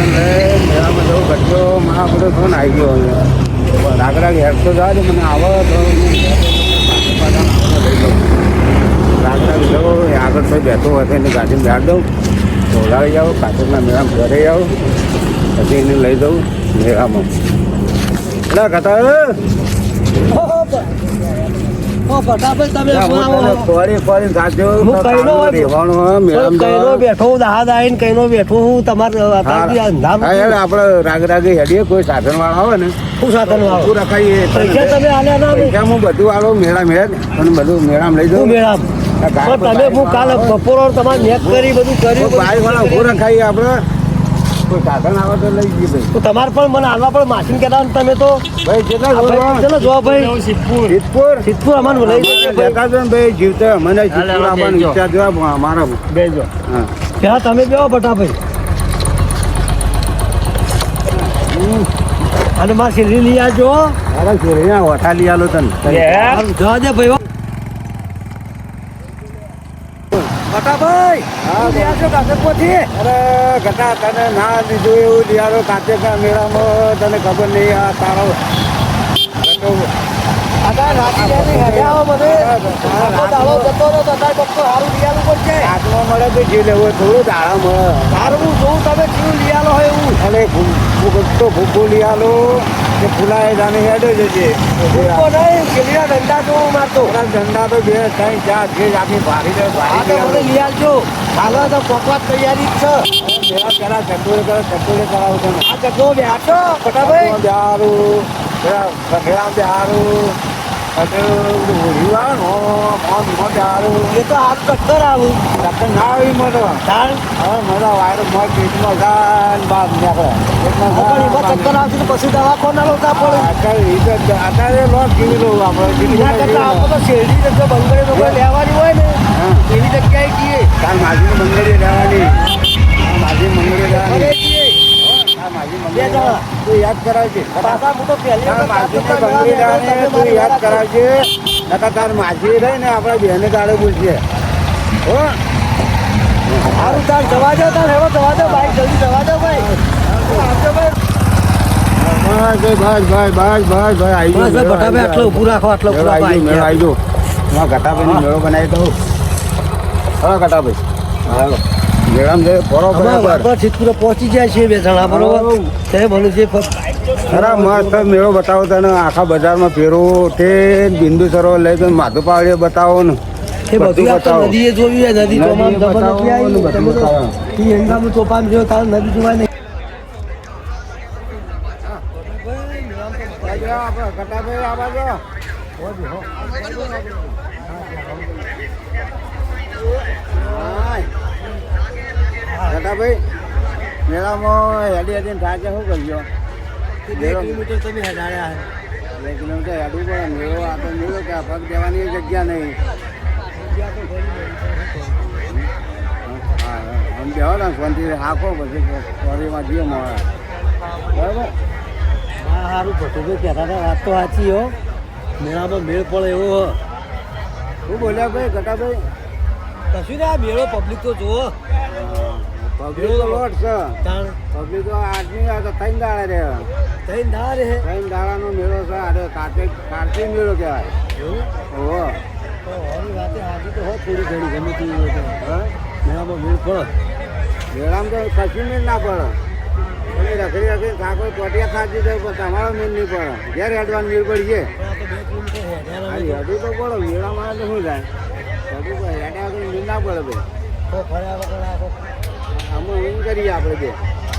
લઈ મેળામાં જવું ગયો માં બધો ફોન ગયો હવે. રાગ રાગ હેડ તો જવા મને આવો તો લઈ લઉં. રાગ રાગ જવો આગળ કોઈ બેઠો હોય તો એની ગાડીમાં બેઠ દઉં. ઢોલાવી આવો કાચરના મેળામાં ઘરે આવો. એને લઈ દઉં મેળામાં. એટલે કથા ફટાફટ તમે ફરી ફરી સાચો હું કઈનો? રહેવાનું બેઠો હું દાહા કઈનો બેઠો હું તમારે આપણે રાગ રાગે હેડીએ કોઈ સાધન વાળા આવે ને. શું સાધન વાળો શું રખાઈએ પૈસા તમે આલ્યા ના પૈસા હું બધું આલો મેળા મેળ અને બધું મેળામાં લઈ જાઉં. મેળામ તમે હું કાલે બપોર તમારે મેક કરી બધું કર્યું બાઈક વાળા ઉભું રખાઈએ આપણે. કોઈ સાધન આવે તો લઈ જઈએ ભાઈ. તો તમારે પણ મને હાલવા પણ માસીન કહેતા ને તમે તો. ભાઈ જોવા ચલો જો ભાઈ. સિદ્ધપુર. સિદ્ધપુર? અમારે લઈ જજો જો ભાઈ જીવતે મને સિદ્ધપુર અમારા બેજો હા. ત્યાં તમે બેહો બટા ભાઈ અને મારે શેરડી લઈ આવજો. અરે શેરીના ઓઠા લઈ આલો તને. જવા દે ભાઈ હો. બટા ભાઈ હા, લઈ આવજો કાગળપોથી. અરે ગટા તને ના લીધું એવું લિયારો કાચે મેળામાં તને ખબર નહીં આ તારો. હારું લઈ આવવું તો જી તમે તો ફૂલાય જાને હેડે ભૂકો નહીં, ગિલીના દંડા જોઉં મારતો. ધંધા તો બે ત્રણ ચાર જે આખી ભારી તો મને ભારી લઈ આવજો. હાલો તો કોકવા તૈયારી જ છે. પેલા ચટોરે કરે ચટોરે કરાવું તને આ ચટો બટા ભાઈ. બિહારું બિહારું બિહારું એ તો હાથ ટક્કર આવું ના આવી મને તાણ હવે મારા વાયરો મોર પેટમાં જાય ને બહાર નીકળે આવશે તો પછી દવા લાવતા પડે અત્યારે અત્યારે લોટ કેવી લઉં આપણે એના કરતા આપણે તો શેરડી જગ્યા બંગડી લોકો લેવાની હોય ને. એવી જગ્યાએ જઈએ તાર માજી મંગળે રહેવાની માજી મંગળે માજી બે જણા. તું યાદ કરાવજે. તાર કરવાનો તું યાદ કરાવજે. નકર તાર માજી રહી ને આપણા બેને દાડે બોલશે હો? સારું તાર જવા દો તાર હેડો જવા દો ભાઈ જલ્દી જવા દો ભાઈ. આવજો ભાઈ ભાઈ ભાઈ બસ બસ બસ આવી ગયો બસ મેળો બટા ભાઈ આટલો ઊભું રાખો આટલો ઊભું આવી ગયો રાખો આવી ગયો. ઘટાભાઈ મેળો બનાવી દઉં. હા ઘટાભાઈ ફરો બરાબર. સિદ્ધપુર પહોંચી જાય છે બે જણા બરોબર? તે બોલું છે ખરા મસ્ત મેળો બતાવો તને આખા બજારમાં ફેરવો તે બિંદુ સરોવર લઈ તો માધુ પાવડીએ બતાવો ને. એ બધું બતાવો. નદીએ જોયું નદી ચોમામ બતાવો જબર નથી આવી હંગામું ચોપામ તાર નદી જોવાય નહીં. ઘટાભાઈ મેળામાં હેડી હેડીને થાકે શું કરજો? બે કિલોમીટર તમે હેડાડ્યા બે કિલોમીટર હેડવું પડે મેળો આ તો મેળો કે પગ દેવાની જગ્યા નહીં. આમ બેહો ને શાંતિ હાંકો પછી ચોરીમાં જઈએ મળે. બરાબર? હા સારું ભટુભાઈ કહેતા હતા વાત તો સાચી હો. મેળામાં મેળ પડે એવો હો. શું બોલ્યા ભાઈ ઘટાભાઈ કશું ને આ મેળો પબ્લિક તો જુઓ. પબ્લિક તો લોટ છે. પબ્લિક તો આદમી આ ત્રણ દાડા રહે. થઈ ના રે ત્રણ દાડાનો મેળો છે આ કાર્તિક કાર્તિક મેળો કહેવાય. ઓહો. તો હવે વાતે હાજી તો હો થોડી ઘણી ગમે તેવી હોય તો હા? મેળામાં મેળ પડે. મેળામાં તો કશું મેળ ના પડે. તમે રખડી રખડી કાકો કોટિયા ખાતી જાય પણ તમારો મેળ નહીં પડે. ઘેર હેડવાનું મેળ પડી છે. હેડું તો પડો મેળામાં તો શું થાય? હેડું હેડ્યા વગર મેળ ના પડે ભાઈ. આમાં એમ કરીએ આપણે બે.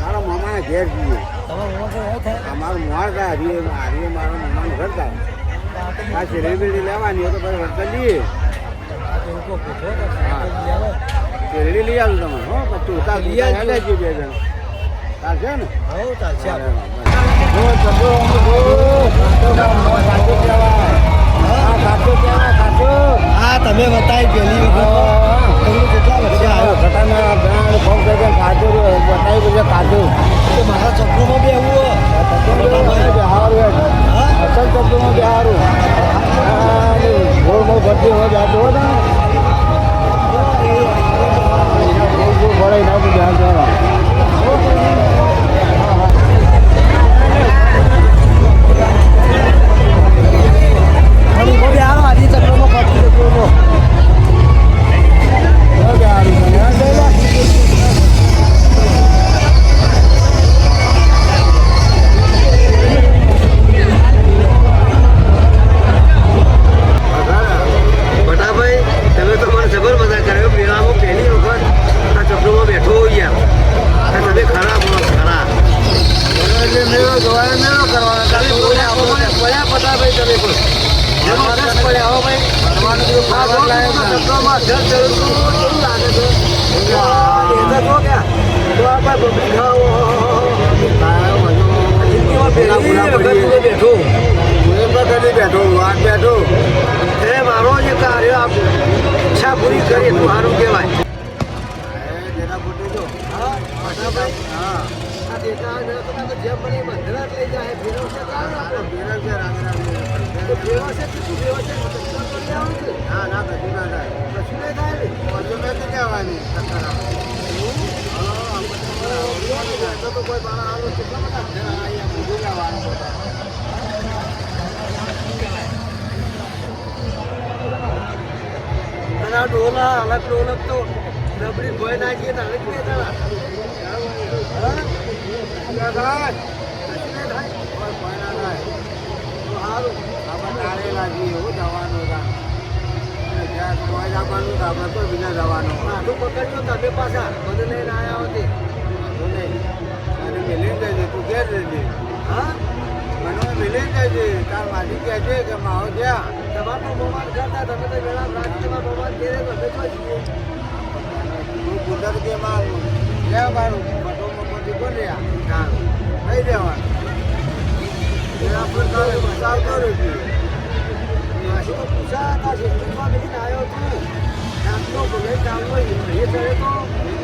મારા મામાના ઘેર જઈએ. અમારું મોર થાય હરીએ હરીએ મારા મામાનું ઘર થાય. આ શેરડી લેવાની હોય તો પછી લઈએ. શેરડી લઈ આવું તમે હો પછી ઉતાર લઈ આવજો. બે જણ ચાલશે ને? ચાલશે અમો હા કાચો હા. તમે બતાવી પેલી વખત ઘટાના બ્રાન્ડ ફોન વખતથી બેઠો હું એક વખતથી બેઠો એ મારો જે કાર્ય ઈચ્છા પૂરી કરી એટલું સારું કહેવાય જેમ બની બંધરાત લઈ જાય ફેરવશે ફેરવશે ફેરવશે ફેરવશે ના ના કશું ના થાય કશું નહીં થાય ને કહેવાની આ ડોલા અલગ ડોલક તો નબળી ભોય નાખીએ તો અલગ થાય? થાય? થાય? સારું આપણે તારે લાગીએ એવું દવાનું જ્યાં કોઈ આપવાનું આપણે તો બીજા દવાનું આટલું પકડજો, તમે પાછા. બધું લઈને આવ્યા હોતી. લઈને જજે તું ઘેર રહેજે હા? મને લઈને છે તાર માલિક કહે છે કે માવો જ્યાં. તમારનો બહુમાન કરતા તમે તો પેલા પ્રાંતિમાં બહુમાન કરે તો બેઠો છીએ. તું કુદર કે મારું લે મારું બધો મમ્મી બોલ્યા હા. થઈ જવાનું પેલા છું પૂછા હતા સિસ્ટમમાં બેસીને આવ્યો છું. નામનો ભલે નામનો એ ચડે તો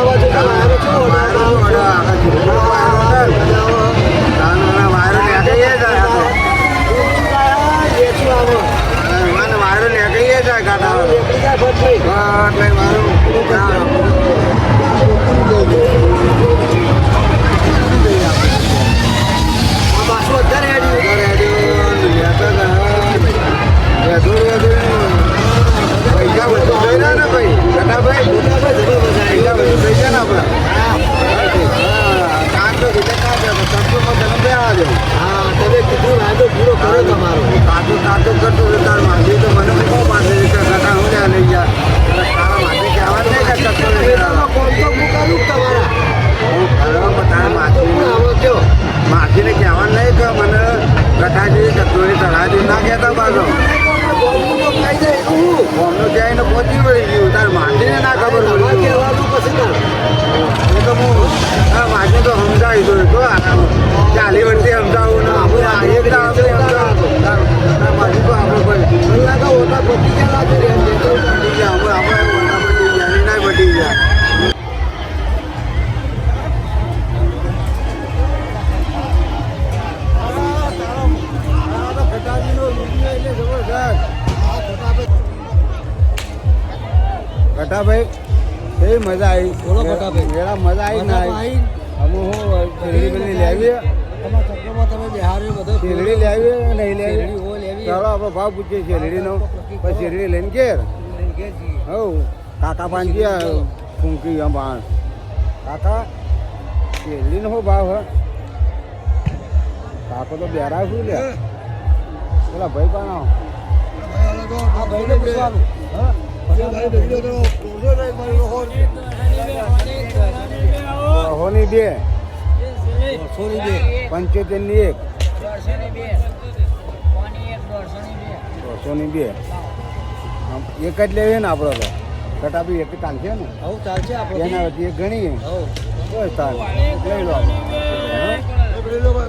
आवाज येतो લેવી શેરડી લેવી નહીં લેવી. ચાલો આપણે ભાવ પૂછીએ શેરડીનો. પછી શેરડી લઈને ઘેર. હવ કાકા પાંચી ફૂંકી આમ બાણ. કાકા શેરડીનો શું ભાવ હે? કાકો તો બેરા શું લે? પેલા ભાઈ પણ ભાઈને પૂછવાનું. હોની બે. પંચોતેરની એક. દોઢસો ની બે? એક જ લેવી ને આપણે તો. કટાપી એક ચાલશે ને? ચાલશે આપણે. એના વચ્ચે એક ગણી બસ તાર. લઈ લો.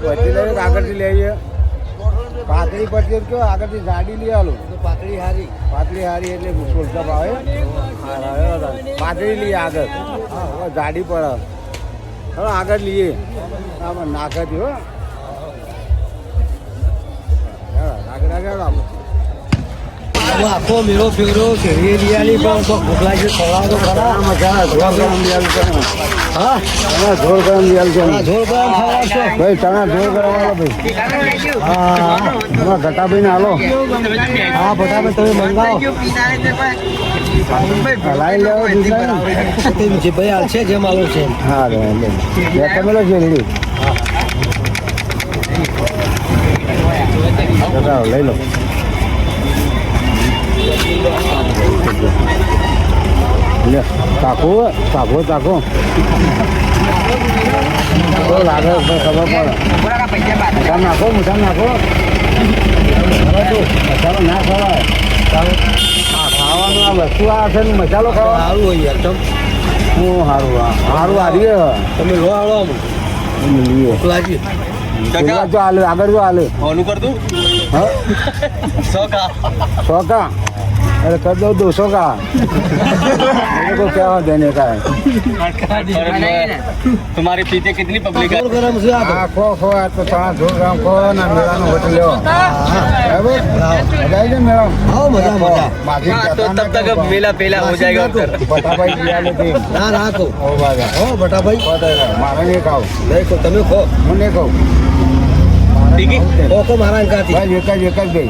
વચ્ચે આગળથી લઈએ પાતળી પડતી તો આગળથી ગાડી લઈ આલું. પાતળી હારી. પાતળી હારી એટલે સોલસા આવે. પાતળી લઈએ આગળ. હવે ગાડી પડે. હવે આગળ લઈએ. આમાં નાખતી હો. આગળ આગળ હવે આખો મેળો ફેરો શેરડી રિયાલી પણ તો ભૂખલા છે ખવડાવો ખરા. આમાં ઘણા ઢોર ગરમ દિયાલ છે હા? તમે ઢોર ગરમ દિયાલ છે આ ગરમ ખવડાવશો ભાઈ તમે ધોળ ગરમ આલો ભાઈ. હા. હા ઘટાભાઈ ને હાલો. હા ફટાફટ તમે મંગાવો. હલાઈ લેવો તે જે ભાઈ હાલ છે જે માલો છે હા રે લે. બે છે નાખો નાખો. ના ખવાય આ વસ્તુ આ છે ને મસાલો ખાવા? સારું હોય યાર તમ હું. સારું આ સારું આવીએ તમે લો આવો લઈએ ભૂખલાજી જો હાલે આગળ જો હાલે. ઓનું કરતું હા? સો કા અરે कर दो दो सौ का मेरे को क्या देने का है तुम्हारे पीछे कितनी पब्लिक है गरम से आ खो खो तो ता धो गरम खो ना मेरा नो होटल लो अबे जाइए मेरा आओ मजा मजा बाकी तो तब तक मेला पेला हो जाएगा उधर बटा भाई लिया लेते ना ना को ओ बाजा ओ बटा भाई मारा नहीं खाओ देखो तुम्हें खो मुने खो ठीक है ओ को मारा इनका भाई एक एक दे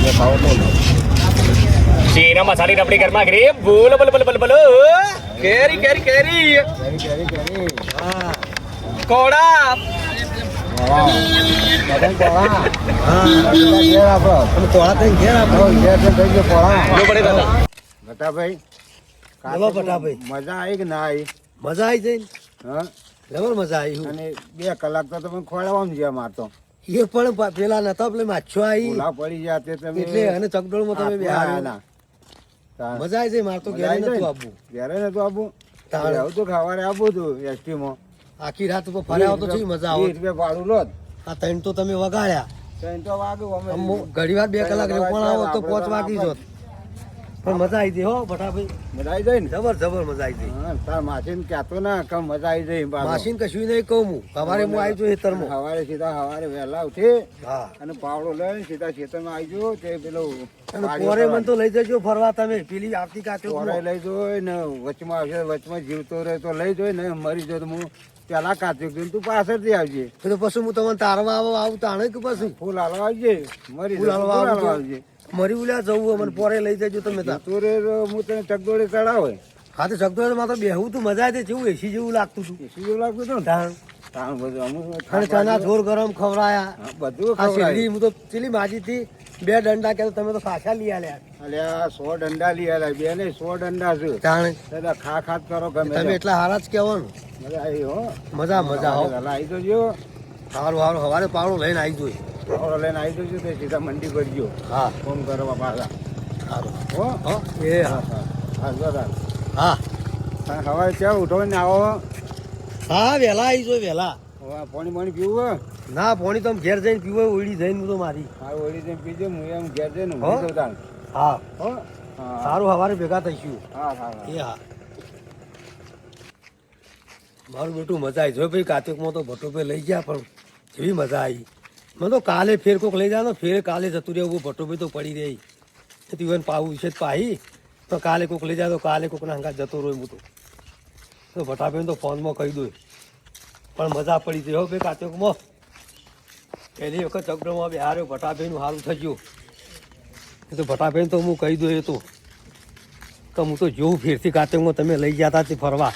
ये खाओ तो શેના મસાલી રબડી ઘરમાં ઘરે? બોલો બોલો બોલો બોલો બોલો. કેરી કેરી કેરી. કોડા મજા આવી કે ના મજા આવી જઈ ડબલ મજા આવી અને બે કલાક તો તમે ખોડાવવાનું છે મારતો એ પણ પેલા નતા પેલા માછો આવી પડી ગયા એટલે અને ચકડોળમાં તમે બે મજા આવી જાય મારે તો ઘેરે આવી નતું આપવું? ઘેરે નતું આપવું? તારે. આવું તો ખાવાને આપવું હતું એસટી માં આખી રાત ઉપર ફર્યા આવતો તો કેવી મજા આવે રૂપિયા ભાડું લો આ ત્રણ તો તમે વગાડ્યા. ત્રણ તો વાગ્યું અમે ઘડી વાર બે કલાક રોકાણ આવો તો પાંચ વાગી જોત. પણ મજા આવી જઈ હો ભટાભાઈ મજા આવી જાય ને? જબર જબર મજા આવી જઈ તાર માસીન કહેતો ના કે મજા આવી જાય માસીન કશું નહીં કહું હું. સવારે હું આવી છું ખેતરમાં. સવારે સીધા સવારે વહેલા ઉઠી અને પાવડો લઈને સીધા ખેતરમાં આવી ગયો તે પેલો પોરે મને તો લઈ જજો ફરવા તમે. પેલી આવતી કાતે પોરે લઈ જોઈ ને વચમાં આવશે વચમાં જીવતો રહે તો લઈ જોઈ ને મરી જો તો હું પેલા કાચ્યો કીધું તું પાછળથી આવજે. તો પછી હું તમને તારવા આવો તાણે કે પછી? ફૂલ હાલવા આવજે મરી જાય ફૂલ હાલવા આવજો. મરી ઉલ્યા જવું મને પોરે લઈ જજો તમે તો હું તને ચકડોળે ચડાવે. હા તો શકતો માં તો બેહવું તું મજા આવી જેવું એસી જેવું લાગતું હતું. એસી જેવું લાગતું હતું ને? અને ચણા ઝોર ગરમ ખવડાયા. બધું આ શેરડી હું તો ચીલી માજી થી બે દંડા કે તમે તો ખાસા લઈ આલ્યા. અલ્યા સો દંડા લઈ આલ્યા. બે નહીં સો દંડા છે. દાદા ખા ખાત કરો ગમે તમે એટલા હારા જ કહેવો ને મજા આવી હો. મજા મજા હો. આવી તો જો સારું સારું સવારે પાવડો લઈને આવી જોઈ લઈને આવી જજો તે સીધા મંડી પર ગયો. હા. ફોન કરવા પાછા. સારું. હો? હો? એ હા હા જો તાર. હા. સવારે ચાલ ઉઠો ને આવો? હા વહેલા આવી જો વહેલા પાણી પાણી પીવું ના પોણી તો ઘેર જઈને પીવો ઓળી જઈને હું તો મારી. હા ઓળી જઈને પીજો હું એમ ઘેર જઈને હો? હા. હો? હા. સારું સવારે ભેગા થઈશું. હા હા હા. એ હા. મારું બેટું મજા આવી જો ભાઈ કાર્તિકમાં તો ભટ્ટોપે લઈ ગયા પણ જેવી મજા આવી મને તો કાલે ફેર કોક લઈ જાય ફેર કાલે જતું રહેવું ભાઈ તો પડી રહી. એ તીવન પાવું છે પાહી. તો કાલે કોક લઈ જાય તો કાલે કોકના હંગા જતો રહ્યો હું તો. તો ભટાબેન તો ફોનમાં કહી દઉં. પણ મજા પડી ગઈ હો ભાઈ કાચોકમાં પહેલી વખત ચકડોમાં બિહાર્યો ભટાબેનનું સારું થઈ ગયું. એ તો ભટાબેન તો હું કહી દઉં એ તો. હું તો જોઉં ફેરથી કાચોકમાં તમે લઈ ગયા હતા ફરવા.